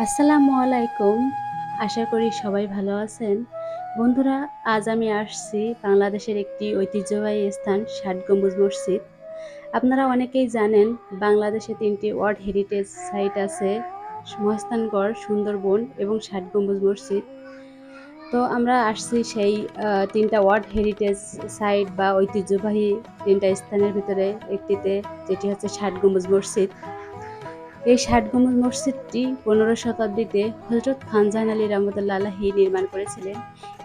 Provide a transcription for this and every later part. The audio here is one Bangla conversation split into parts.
আসসালামু আলাইকুম। আশা করি সবাই ভালো আছেন। বন্ধুরা, আজ আমি আসছি বাংলাদেশের একটি ঐতিহ্যবাহী স্থান, ষাট গম্বুজ মসজিদ। আপনারা অনেকেই জানেন, বাংলাদেশে তিনটি ওয়ার্ল্ড হেরিটেজ সাইট আছে মহস্তানগড় সুন্দরবন এবং ষাট গম্বুজ মসজিদ। তো আমরা আসছি সেই তিনটা ওয়ার্ল্ড হেরিটেজ সাইট বা ঐতিহ্যবাহী তিনটা স্থানের ভিতরে একটিতে, যেটি হচ্ছে ষাট গম্বুজ মসজিদ। এই ষাট মসজিদটি পনেরো শতাব্দীতে হজরত খানজাহান আলী রহমতুল্লা আলাহি নির্মাণ করেছিলেন।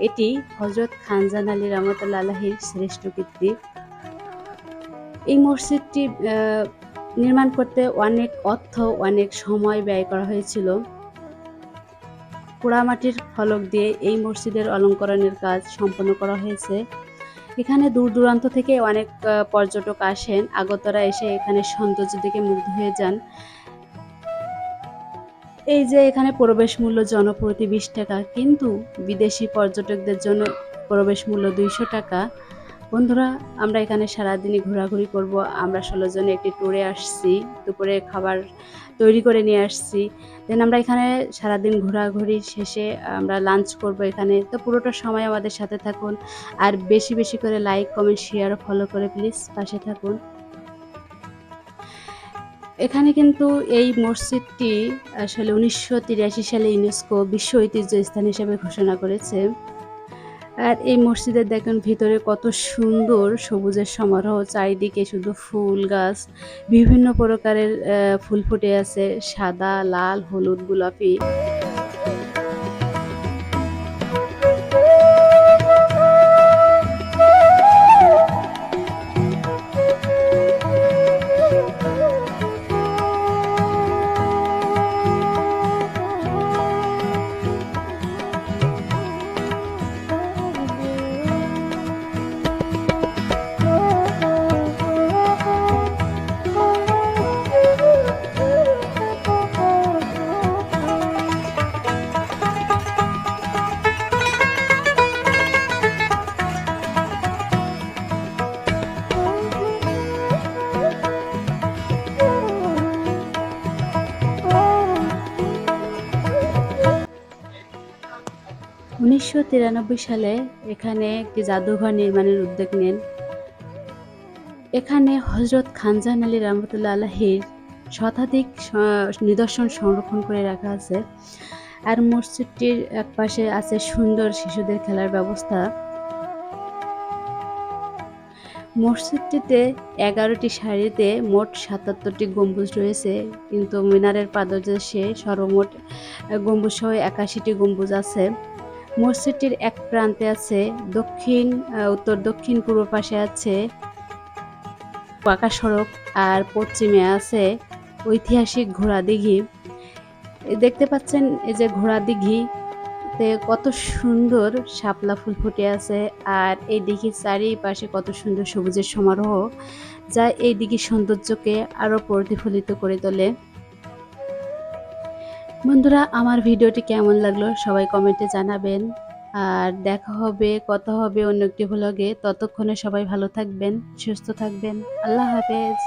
এটি হজরত খানজাহান আলী রহমতুল্লা আলাহির শ্রেষ্ঠ কীর্তি। এই মসজিদটি নির্মাণ করতে অনেক অর্থ, অনেক সময় ব্যয় করা হয়েছিল। পোড়ামাটির ফলক দিয়ে এই মসজিদের অলঙ্করণের কাজ সম্পন্ন করা হয়েছে। এখানে দূর দূরান্ত থেকে অনেক পর্যটক আসেন। আগতরা এসে এখানে সৌন্দর্য দেখে মুগ্ধ হয়ে যান। এই যে এখানে প্রবেশ মূল্য জনপ্রতি বিশ টাকা, কিন্তু বিদেশি পর্যটকদের জন্য প্রবেশ মূল্য দুইশো টাকা। বন্ধুরা, আমরা এখানে সারাদিনই ঘোরাঘুরি করব। আমরা ষোলো জনে একটি ট্যুরে আসছি, দুপুরে খাবার তৈরি করে নিয়ে আসছি। দেন আমরা এখানে সারাদিন ঘোরাঘুরি শেষে আমরা লাঞ্চ করব এখানে। তো পুরোটা সময় আমাদের সাথে থাকুন। আর বেশি বেশি করে লাইক কমেন্ট শেয়ার ফলো করে প্লিজ পাশে থাকুন। এখানে কিন্তু এই মসজিদটি আসলে উনিশশো তিরাশি সালে ইউনেস্কো বিশ্ব ঐতিহ্য স্থান হিসেবে ঘোষণা করেছে। আর এই মসজিদের দেখেন ভিতরে কত সুন্দর সবুজের সমারোহ, চারিদিকে শুধু ফুল গাছ, বিভিন্ন প্রকারের ফুল ফুটে আছে, সাদা, লাল, হলুদ, গোলাপি। উনিশশো তিরানব্বই সালে এখানে একটি জাদুঘর নির্মাণের উদ্যোগ নেন। এখানে হজরত খানজাহান আলী রহমতুল্লা আলাহির শতাধিক নিদর্শন সংরক্ষণ করে রাখা আছে। আর মসজিদটির এক পাশে আছে সুন্দর শিশুদের খেলার ব্যবস্থা। মসজিদটিতে এগারোটি সারিতে মোট সাতাত্তরটি গম্বুজ রয়েছে, কিন্তু মিনারের পাদদেশে সর্বমোট গম্বুজ সহ একাশিটি গম্বুজ আছে। মসজিদটির এক প্রান্তে আছে দক্ষিণ উত্তর, দক্ষিণ পূর্ব পাশে আছে পাকা সড়ক আর পশ্চিমে আছে ঐতিহাসিক ঘোড়া দিঘি। দেখতে পাচ্ছেন এই যে ঘোড়া দিঘি কত সুন্দর শাপলা ফুল ফুটে আছে আর এই দিঘির চারিপাশে কত সুন্দর সবুজের সমারোহ যা এই দিঘির সৌন্দর্যকে আরও প্রতিফলিত করে তোলে। বন্ধুরা, আমার ভিডিওটি কেমন লাগল সবাই কমেন্টে জানাবেন। আর দেখা হবে, কথা হবে অন্য একটি ভ্লগে ততক্ষণে সবাই ভালো থাকবেন, সুস্থ থাকবেন। আল্লাহ হাফেজ।